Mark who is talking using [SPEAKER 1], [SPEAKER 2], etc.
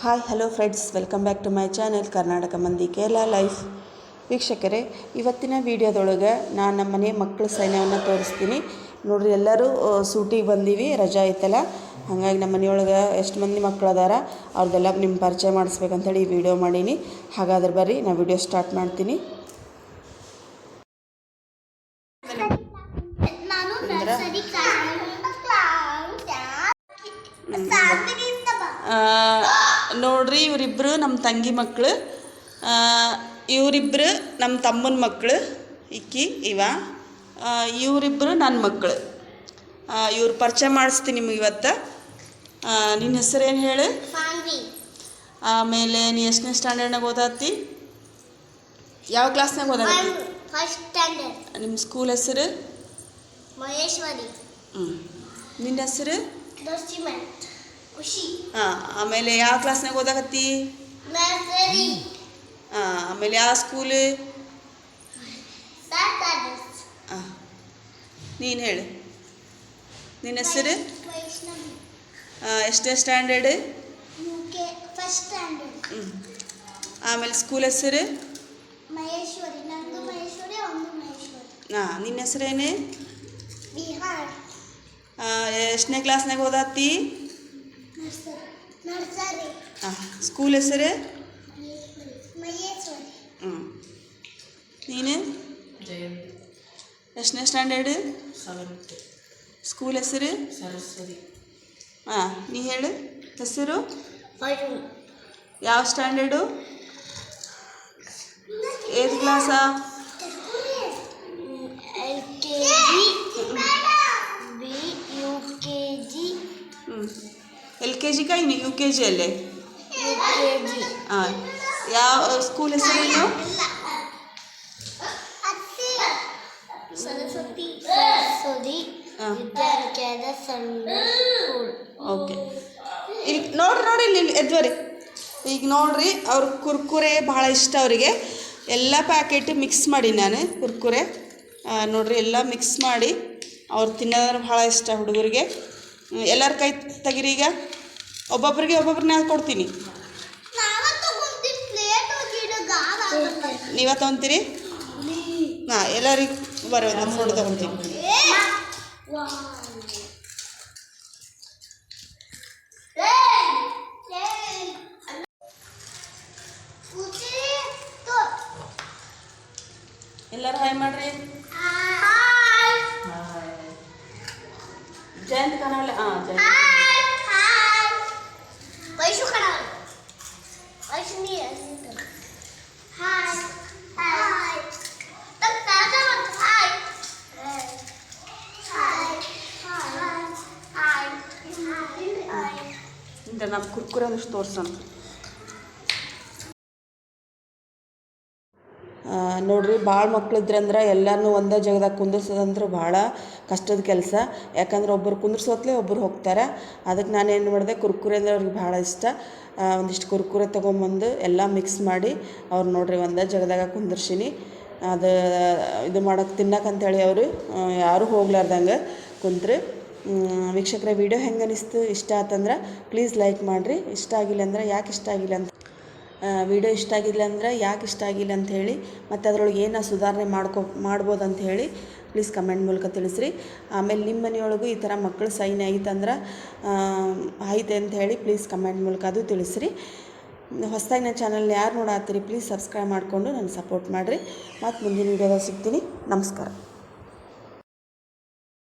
[SPEAKER 1] Hi hello friends welcome back to my channel Karnataka ಮಂದಿ Kerala life. ವೀಕ್ಷಕರೇ ಇವತ್ತಿನ ವಿಡಿಯೋದೊಳಗೆ ನಾನು ನಮ್ಮ ಮನೆ ಮಕ್ಕಳ ಸೈನ್ಯವನ್ನು ತೋರಿಸ್ತೀನಿ. ನೋಡ್ರಿ ಎಲ್ಲರೂ ಸೂಟಿಗೆ ಬಂದೀವಿ ರಜಾ ಐತಲ್ಲ. ಹಾಗಾಗಿ ನಮ್ಮ ಮನೆಯೊಳಗೆ ಎಷ್ಟು ಮಂದಿ ಮಕ್ಕಳು ಅದಾರ ಅವ್ರದ್ದೆಲ್ಲ ನಿಮ್ಮ ಪರಿಚಯ ಮಾಡಿಸ್ಬೇಕಂತೇಳಿ ಈ ವಿಡಿಯೋ ಮಾಡೀನಿ. ಹಾಗಾದ್ರೆ ಬರ್ರಿ ನಾನು ವಿಡಿಯೋ ಸ್ಟಾರ್ಟ್ ಮಾಡ್ತೀನಿ.
[SPEAKER 2] ನಾನು
[SPEAKER 1] ನೋಡ್ರಿ ಇವರಿಬ್ಬರು ನಮ್ಮ ತಂಗಿ ಮಕ್ಕಳು ಇವರಿಬ್ಬರು ನಮ್ಮ ತಮ್ಮನ ಮಕ್ಕಳು ಇಕ್ಕಿ ಇವ ಇವರಿಬ್ಬರು ನನ್ನ ಮಕ್ಕಳು ಇವ್ರು ಪರಿಚಯ ಮಾಡಿಸ್ತೀನಿ ನಿಮಗೆ ಇವತ್ತು. ನಿನ್ನ ಹೆಸರೇನು ಹೇಳು? ಆಮೇಲೆ ನೀ ಎಷ್ಟನೇ ಸ್ಟ್ಯಾಂಡರ್ಡ್ನಾಗ ಓದಾತಿ ಯಾವ ಕ್ಲಾಸ್ನಾಗ ಓದಾತಿ ನಿಮ್ಮ ಸ್ಕೂಲ್ ಹೆಸರು?
[SPEAKER 2] ಮಹೇಶ್ವರಿ.
[SPEAKER 1] ಹ್ಞೂ ನಿನ್ನ ಹೆಸರು? ಹಾಂ ಆಮೇಲೆ ಯಾವ ಕ್ಲಾಸ್ನಾಗ ಓದಾಕತ್ತಿ? ಹಾಂ ಆಮೇಲೆ ಯಾವ ಸ್ಕೂಲ್ ಹಾಂ. ನೀನು ಹೇಳು. ನಿನ್ನ ಹೆಸರು? ಎಷ್ಟನೇ ಸ್ಟ್ಯಾಂಡರ್ಡ್ ಹ್ಞೂ ಆಮೇಲೆ ಸ್ಕೂಲ್ ಹೆಸರು? ಹಾಂ ನಿನ್ನ ಹೆಸರೇನು?
[SPEAKER 2] ಬಿಹಾರ್.
[SPEAKER 1] ಎಷ್ಟನೇ ಕ್ಲಾಸ್ನಾಗ ಓದಾತಿ
[SPEAKER 2] ನರ್ಸರಿ ನರ್ಸರಿ
[SPEAKER 1] ಹಾಂ ಸ್ಕೂಲ್ ಹೆಸರು
[SPEAKER 2] ಮಹೇಶ್ವರಿ
[SPEAKER 1] ಹ್ಞೂ ನೀನು ಎಷ್ಟನೇ ಸ್ಟ್ಯಾಂಡರ್ಡ್
[SPEAKER 3] ಸೆವೆಂತ್
[SPEAKER 1] ಸ್ಕೂಲ್ ಹೆಸರು
[SPEAKER 3] ಸರಸ್ವತಿ
[SPEAKER 1] ಹಾಂ ನೀ ಹೇಳು ಹೆಸರು
[SPEAKER 2] ವರುಣ್
[SPEAKER 1] ಯಾವ ಸ್ಟ್ಯಾಂಡರ್ಡು ಏತ್ ಕ್ಲಾಸಾ
[SPEAKER 2] L K G B U K G
[SPEAKER 1] ಹ್ಞೂ ಎಲ್ ಕೆ ಜಿ ಹಾಂ ಯಾವ ಸ್ಕೂಲ್ ಹೆಸರು
[SPEAKER 2] ಸರಸ್ವತಿ ಸರಸ್ವತಿ ಸಣ್ಣ
[SPEAKER 1] ಓಕೆ. ಇಲ್ಲಿ ನೋಡ್ರಿ ನೋಡಿ ಇಲ್ಲಿ ಎದ್ವರಿ. ಈಗ ನೋಡ್ರಿ ಅವ್ರ ಕುರ್ಕುರೆ ಭಾಳ ಇಷ್ಟ ಅವರಿಗೆ. ಎಲ್ಲ ಪ್ಯಾಕೆಟ್ ಮಿಕ್ಸ್ ಮಾಡಿ ನಾನು ಕುರ್ಕುರೆ. ನೋಡ್ರಿ ಎಲ್ಲ ಮಿಕ್ಸ್ ಮಾಡಿ ಅವ್ರು ತಿನ್ನೋದ್ರೆ ಭಾಳ ಇಷ್ಟ ಹುಡುಗರಿಗೆ. ಎಲ್ಲರ ಕೈ ತೆಗಿರಿ ಈಗ. ಒಬ್ಬೊಬ್ಬರಿಗೆ ಒಬ್ಬೊಬ್ರನ್ನ ಕೊಡ್ತೀನಿ. ನೀವ ತೊಗೊಂತೀರಿ ಹಾಂ ಎಲ್ಲರಿಗೆ ಬರೋ ಒಂದು ಫೋಟೋ ತೊಗೊತೀನಿ. ಎಲ್ಲರೂ ಹಾಯ್ ಮಾಡ್ರಿ. ಜಯಂತ್ ಕನವಲೆ ಹಾಂ ಜಯಂತ್
[SPEAKER 2] ವೈಶು ಕಣ ವೈಶು ನೀ ಹಾಯ್ ಹಾಯ್ ತಮ್ಮ ತಾತ ಮತ್ತು hi hi hi hi hi
[SPEAKER 1] ಇಂದ ನಾವು ಕುರ್ಕುರೆ ಒಂದಿಷ್ಟು ತೋರ್ಸೋಣ ನೋಡ್ರಿ ಭಾಳ ಮಕ್ಳಿದ್ರಂದ್ರೆ ಎಲ್ಲರೂ ಒಂದೇ ಜಾಗದಾಗ ಕುಂದಿರ್ಸೋದಂದ್ರೆ ಭಾಳ ಕಷ್ಟದ ಕೆಲಸ. ಯಾಕಂದ್ರೆ ಒಬ್ಬರು ಕುಂದಿರ್ಸೋತ್ಲೆ ಒಬ್ಬರು ಹೋಗ್ತಾರೆ. ಅದಕ್ಕೆ ನಾನು ಏನು ಮಾಡಿದೆ, ಕುರ್ಕುರೆ ಅಂದರೆ ಅವ್ರಿಗೆ ಭಾಳ ಇಷ್ಟ. ಒಂದಿಷ್ಟು ಕುರ್ಕುರೆ ತೊಗೊಂಬಂದು ಎಲ್ಲ ಮಿಕ್ಸ್ ಮಾಡಿ ಅವ್ರು ನೋಡ್ರಿ ಒಂದೇ ಜಾಗದಾಗ ಕುಂದಿರ್ಸಿನಿ. ಅದು, ಇದು ಮಾಡೋಕೆ ತಿನ್ನಕ್ಕಂತೇಳಿ ಅವರು ಯಾರೂ ಹೋಗ್ಲಾರ್ದಂಗೆ ಕುಂತ್ರಿ. ವೀಕ್ಷಕರೇ, ವಿಡಿಯೋ ಹೆಂಗೆ ಅನಿಸ್ತು? ಇಷ್ಟ ಆತಂದ್ರೆ ಪ್ಲೀಸ್ ಲೈಕ್ ಮಾಡಿರಿ. ಇಷ್ಟ ಆಗಿಲ್ಲ ಅಂದ್ರೆ ಯಾಕೆ ಇಷ್ಟ ಆಗಿಲ್ಲ ಅಂತ ವಿಡಿಯೋ ಇಷ್ಟ ಆಗಿಲ್ಲ ಅಂದ್ರೆ ಯಾಕೆ ಇಷ್ಟ ಆಗಿಲ್ಲ ಅಂತ ಹೇಳಿ ಮತ್ತು ಅದರೊಳಗೆ ಏನು ಸುಧಾರಣೆ ಮಾಡ್ಕೊ ಮಾಡ್ಬೋದು ಅಂತ ಹೇಳಿ ಪ್ಲೀಸ್ ಕಮೆಂಟ್ ಮೂಲಕ ತಿಳಿಸ್ರಿ. ಆಮೇಲೆ ನಿಮ್ಮ ಮನೆಯೊಳಗೂ ಈ ಥರ ಮಕ್ಕಳು ಸೈನ್ ಐತಂದ್ರೆ ಐತೆ ಅಂತ ಹೇಳಿ ಪ್ಲೀಸ್ ಕಮೆಂಟ್ ಮೂಲಕ ಅದು ತಿಳಿಸ್ರಿ. ಹೊಸದಾಗಿ ನನ್ನ ಚಾನಲ್ ಯಾರು ನೋಡಾತ್ತೀರಿ ಪ್ಲೀಸ್ ಸಬ್ಸ್ಕ್ರೈಬ್ ಮಾಡಿಕೊಂಡು ನನಗೆ ಸಪೋರ್ಟ್ ಮಾಡಿರಿ. ಮತ್ತು ಮುಂದಿನ ವೀಡಿಯೋದಾಗ ಸಿಗ್ತೀನಿ. ನಮಸ್ಕಾರ.